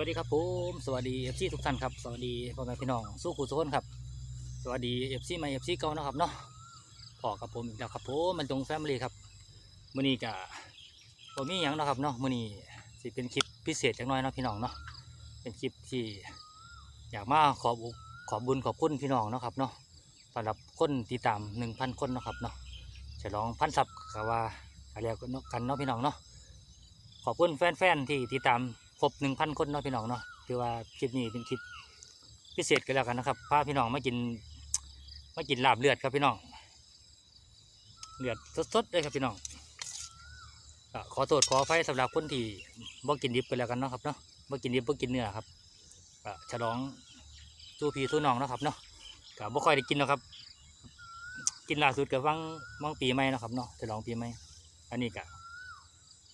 วัสดีครับผมสวัสดีเอฟซีทุกท่านครับสวัสดีพ่อแม่พี่น้องสู้ขู่สุขนครับ สวัสดีเอฟซีใหม่เอฟซีเก่านะครับเนาะพอกับผมอีกแล้วครับผมมันตรงแฟมิลี่ครับมื้อนี้ก็บ่มีหยังนะครับเนาะมื้อนี้สิเป็นคลิปพิเศษจักน่อยเนาะพี่น้องเนาะเป็นคลิปที่อยากมาขอบุขอบุญขอบคุณพี่น้องเนาะครับเนาะสำหรับคนติดตาม1,000คนเนาะครับเนาะฉลองพันซับก็ว่าก็แล้วกันเนาะกันเนาะพี่น้องเนาะขอบคุณแฟนๆที่ติดตาม ครบหนึ่งพันคนเนาะพี่น้องเนาะถือว่าคลิปนี้เป็นคลิปพิเศษกันแล้วกันนะครับพาพี่น้องมากินมากินลาบเลือดครับพี่น้องเลือดสดๆเลยครับพี่น้องขอโทษขออภัยสำหรับคนที่บ่กินดิบไปแล้วกันเนาะครับเนาะบ่กินดิบบ่กินเนื้อครับฉลองสู้พี่สู้น้องนะครับเนาะก็บ่ค่อยได้กินหรอกครับ กินล่าสุดกับวังวังปีใหม่นะครับเนาะฉลองปีใหม่อันนี้ก็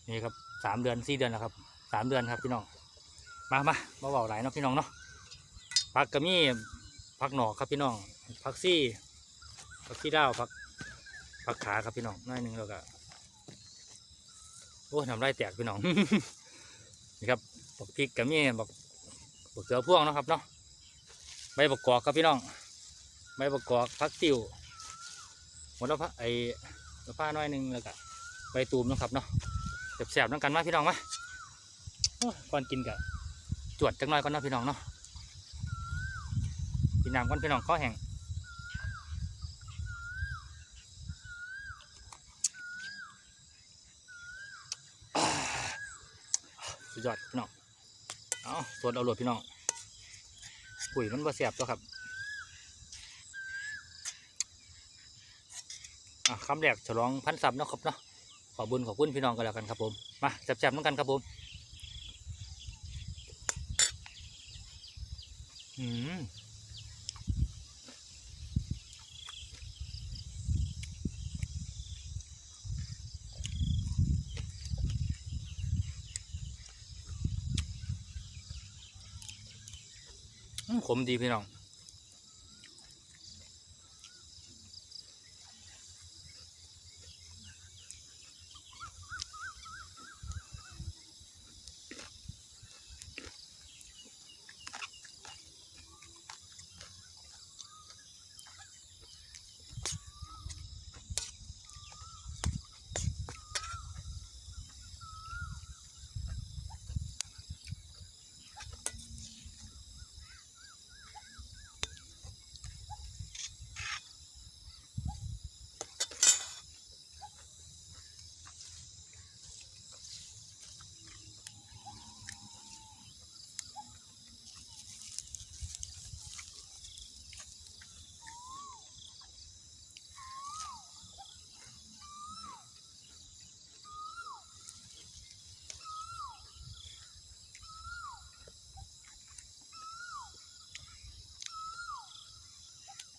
นี่ครับสามเดือนสี่เดือนแล้วครับ สามเดือนครับพี่น้อง มามามาเบาหลายเนาะพี่น้องเนาะผักกระมี่ผักหนอกครับพี่น้องผักซี่ผักซี่ดาวผักผักขาครับพี่น้องน้อยหนึ่งแล้วก็โอ้ทำไรแตกพี่น้องนี่ครับบักพริกกระมี่บักบักเสือพ่วงเนาะครับเนาะใบบักกอกครับพี่น้องใบบักกอกผักติวหมดแล้วพะไอ้ผ้าน้อยหนึ่งแล้วก็ใบตูมนะครับเนาะแสบๆน้องกันมาพี่น้องมา ก่อนกินกะจวดจังน้อยก่อนนะพี่น้องเนาะกินน้ำก่อนพี่น้องข้อแห้งสุดยอดพี่น้องเอาสวดเอาหลดพี่น้องปุ๋ยมันบ่แสบตัวครับคำแรกฉลองพันซับเนาะครับเนาะขอบุญขอบคุณพี่น้องกันแล้วกันครับผม มาแซ่บๆน้องกันครับผม อืมขมดีพี่น้อง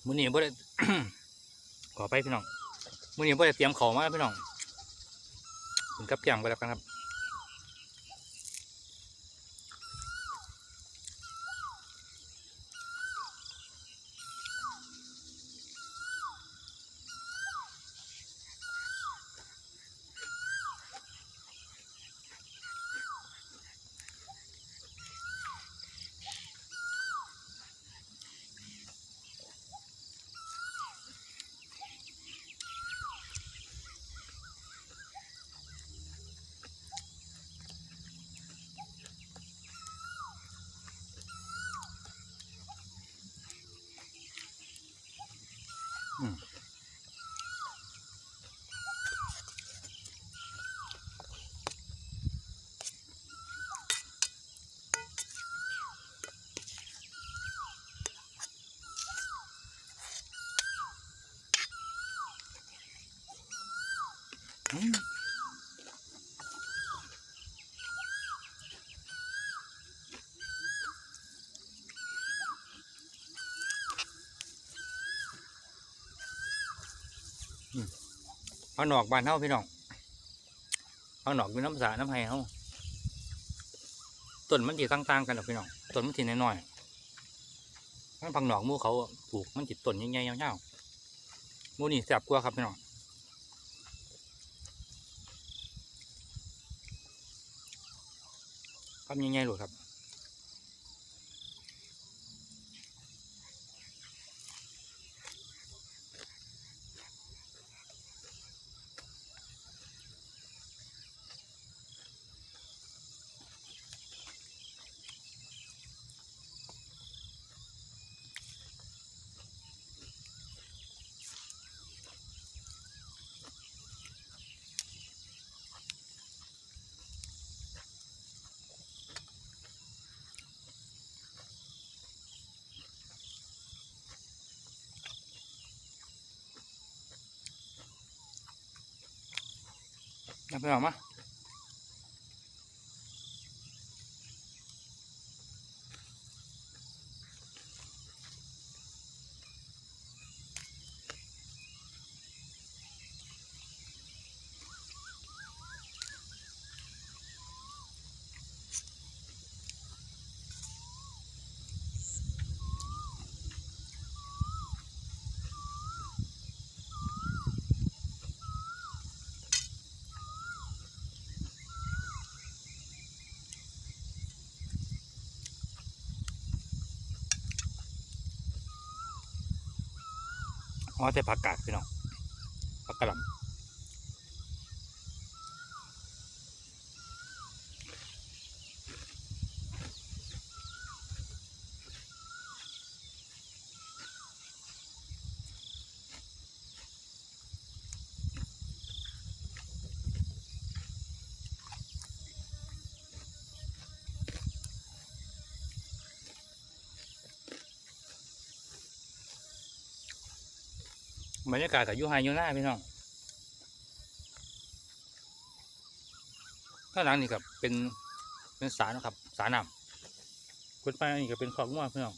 มื้อนี้บ่ได้ ขอไปพี่น้องมื้อนี้บ่ได้เตรียมของมาพี่น้องกินกับแกงไปแล้วกันครับ อืมข้างนอกบานเฮาพี่น้องข้างนอกมีน้ำสาน้ำไห้เฮาต้นมันจีต่างๆกันหรอกพี่น้องต้นมันจีน้อยๆทั้งพังหนอกมูเขาปลูกมันจีต้นใหญ่ๆยาวๆมูนี่แสบกว่าครับพี่น้อง คำใหญ่ๆหลุดครับ เอาไปออกมา อ๋อแต่ผักกาดพี่น้องผักกระหล่ำ บรรยากาศกับยูไฮยูหน้าพี่น้องข้างหลังนี่ครับเป็นเป็นสารนะครับสารน้ำคุณไปนนี้ก็เป็นของง่วงพี่น้อง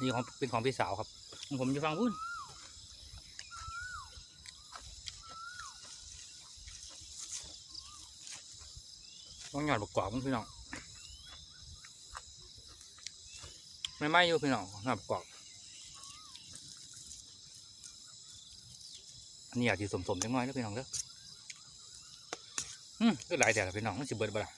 นี่ของเป็นของพี่สาวครับของผมจะฟังพูดต้องหยอดบกกรอบพี่น้องไม่ไหม้อยู่พี่น้องหยอดบกกรอบ อันนี้อยากสิสมๆจังน้อยแล้วพี่น้องเด้ออืมก็หลายแต่พี่น้องมันสิเบิดบ่ล่ะ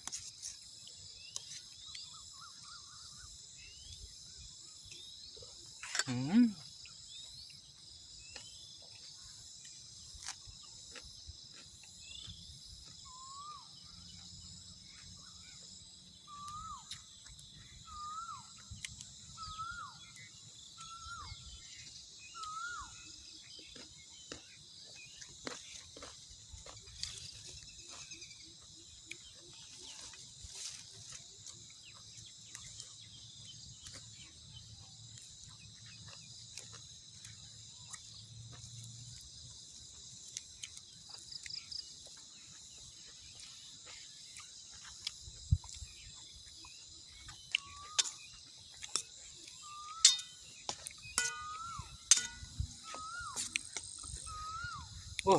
อ้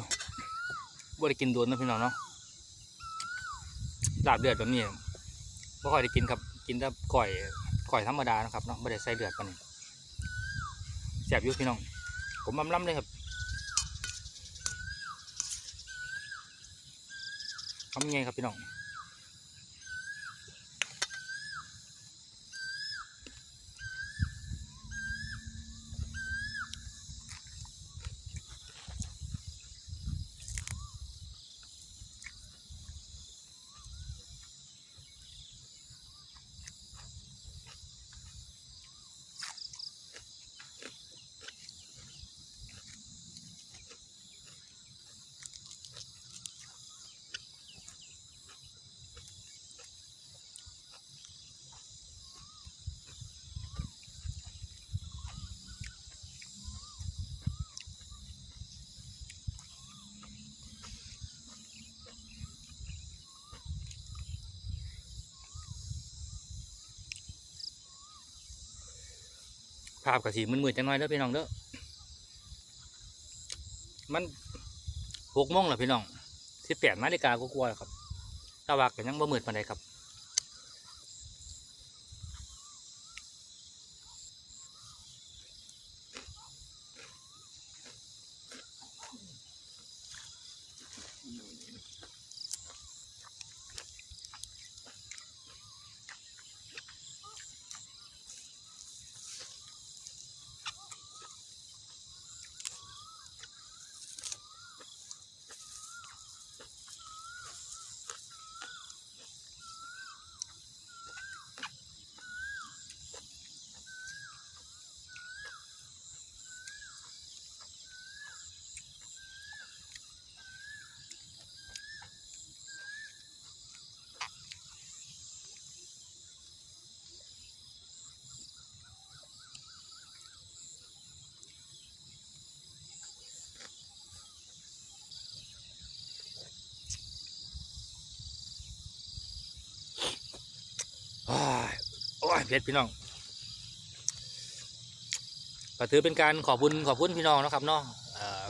บ่ได้กินโดนนะพี่น้องเนาะลาบเลือดแบบนี้บ่ค่อยได้กินครับ กินแต่ก่อยก่อยธรรมดานะครับเนาะไม่ได้ใส่เลือดปานนี้แสบอยู่พี่น้อง ผมลำล้ำเลยครับทำยังไงครับพี่น้อง ภาพกระสีมืดๆจังหน่อยแล้วพี่น้องเด้อมันหกโมงแล้วพี่น้องสิบแปดนาฬิกาก็กลัวแล้วครับตะวักกันยังบ่มืดปานใดครับ เพชรพี่น้องก็ถือเป็นการขอบคุณขอบคุณพี่น้องนะครับเนาะเอ่อ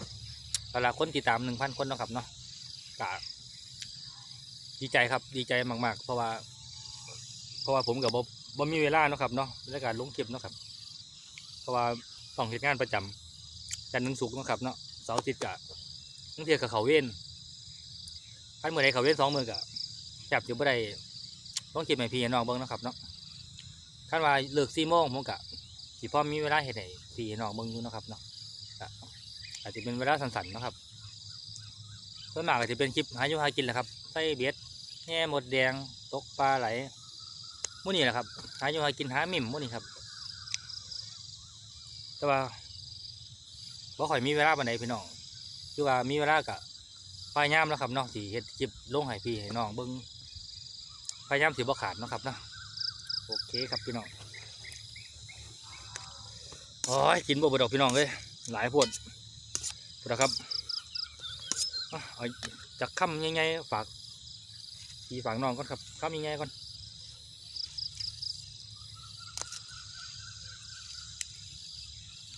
ตลาคนติดตามหนึ่งพันคนนะครับเนาะก็ดีใจครับดีใจมาก ๆ เพราะว่า เพราะว่าผมกับบ่บ่มีเวลาเนาะครับเนาะในการลงคลิปเนาะครับ เพราะว่าต้องเหตุงานประจำจันทร์ถึงศุกร์เนาะครับเนาะเสาร์อาทิตย์กะทั้งเทียกับเขาเว้นคันเมื่อใดเขาเว้นสองมือกะจับอยู่บ่ได้ต้องคลิปให้พี่น้องเบิ่งเนาะครับเนาะ คันว่าเลิกสี่โมงผมกะสิพ่อมีเวลาเฮ็ดให้พี่ให้น้องเบิ่งอยู่นะครับเนาะอาจจะเป็นเวลาสั้นๆนะครับส่วนมากก็จจะเป็นคลิปหาอยู่หากินแหละครับใส่เบ็ดแง่หมดแดงตกปลาไหลมื่นี้แหละครับ หาอยู่หากินหามิ่มมื่นี้ครับ แต่ว่าบ่ค่อยมีเวลาปานใดพี่น้องคือว่ามีเวลากะพยายามแล้วครับเนาะสิเฮ็ดคลิปลงให้พี่ให้น้องเบิ่งพยายามสิบ่ขาดนะครับเนาะ โอเคครับพี่น้องโอ้ยกินบ่บดอกพี่น้องเลยหลายโพดพุดนะครับเอาจากคำใหญ่ๆฝากพี่ฝากน้องก่อนครับคำใหญ่ๆก่อน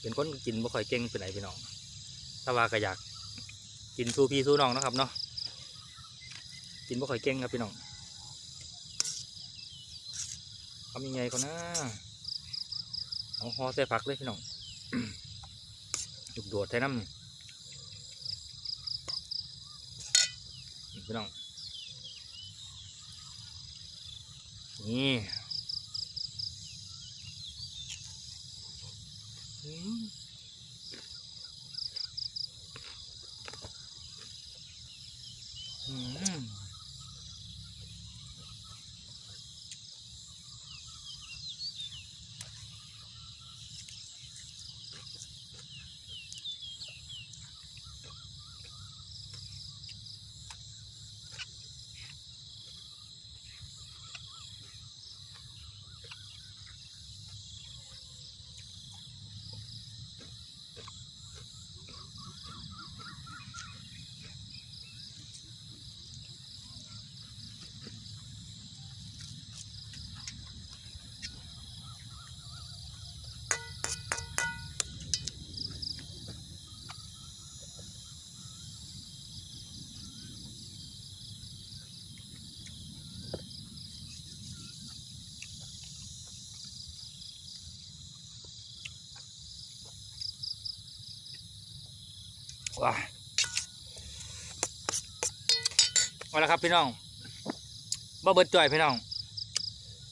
เป็นคนกินบ่ค่อยเก่งเป็นไหนพี่น้องแต่ว่าก็อยากกินสู้พี่สู้น้องนะครับเนาะกินบ่ค่อยเก่งครับพี่น้อง ทำยังไงก่อนนะเอาห่อใส่ผักเลยพี่น้องจุกโดดใส่น้ำนี่พี่น้อง นี่อืมอืม ว้าเอาละครับพี่น้องบ่เบิดจ่อยพี่น้อง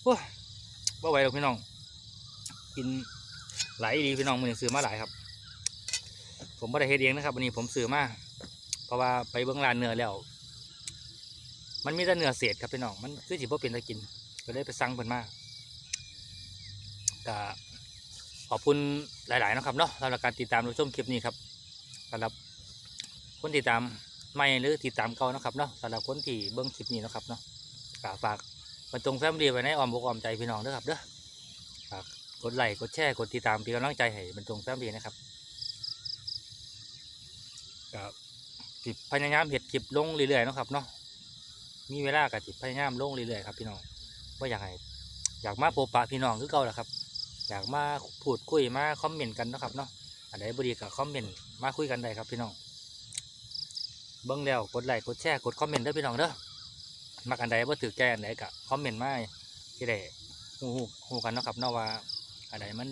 โอ้บ่ไหวหรอกพี่น้อง กินหลายดีพี่น้องมือนซื้อมาหลายครับ ผมไม่ได้เฮ็ดเองนะครับวันนี้ผมซื้อมาเพราะว่าไปเบื้องร้านเนื้อแล้ว มันมีแต่เนื้อเศษครับพี่น้องมันคือสิบ่เป็นตะกิน ก็เลยไปสั่งเพิ่นมาก็ขอบคุณหลาย ๆ นะครับเนาะสำหรับการติดตามรับชมคลิปนี้ครับสำหรับ คนติดตามใหม่หรือติดตามเก่านะครับเนาะสำหรับคนที่เบิ่งคลิปนี้นะครับเนาะก็ฝากบรรจงแฟมลีไว้ในอ้อมอกอ้อมใจพี่น้องด้อครับเด้อฝากกดไลค์กดแชร์กดติดตามเป็นกำลังใจให้บรรจงแฟมลีนะครับก็สิพยายามเห็ดคลิปลงเรื่อยๆนะครับเนาะมีเวลาก็สิบพยายามลงเรื่อยๆครับพี่น้องว่าอยากให้อยากมาพบปะพี่น้องคือเก่าแหละครับ อยากมาพูดคุยมาคอมเมนต์กันนะครับเนาะอันใดบดีกับคอมเมนต์มาคุยกันได้ครับพี่น้อง เบิ้งแล้วกดไลค์กดแชร์กดคอมเมนต์ด้อพี่น้องเด้อมักอันใดบ่ถือแกอันใดก็คอมเมนต์มาที่ได้ฮู้ฮู้กันเนาะครับเนาะว่าอันใดมัน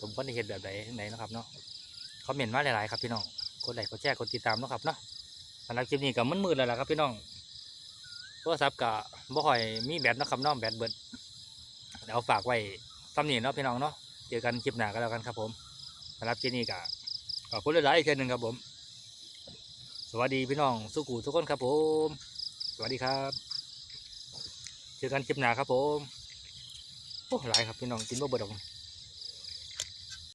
สมควรที่เฮ็ดแบบใดจังใดเนะครับเนาะคอมเมนต์มาหลายๆครับพี่น้องกดไลค์กดแชร์กดติดตามนะครับเนาะสำหรับคลิปนี้ก็มันมืดแล้วล่ะครับพี่น้องโทรศัพท์ก็บ่ค่อยมีแบตนะครับเนาะแบตเบิดเดี๋ยวฝากไว้ซ้ำนี่เนาะพี่น้องเนาะเจอกันคลิปหน้าก็แล้วกันครับผมสำหรับคลิปนี้ก็ขอบคุณหลายๆอีกเช่นหนึ่งครับผม สวัสดีพี่น้องสุกูทุกคนครับผม สวัสดีครับเจอกันคลิปหน้าครับผมโอ้หลายครับพี่น้องกินบ่เบิดหรอก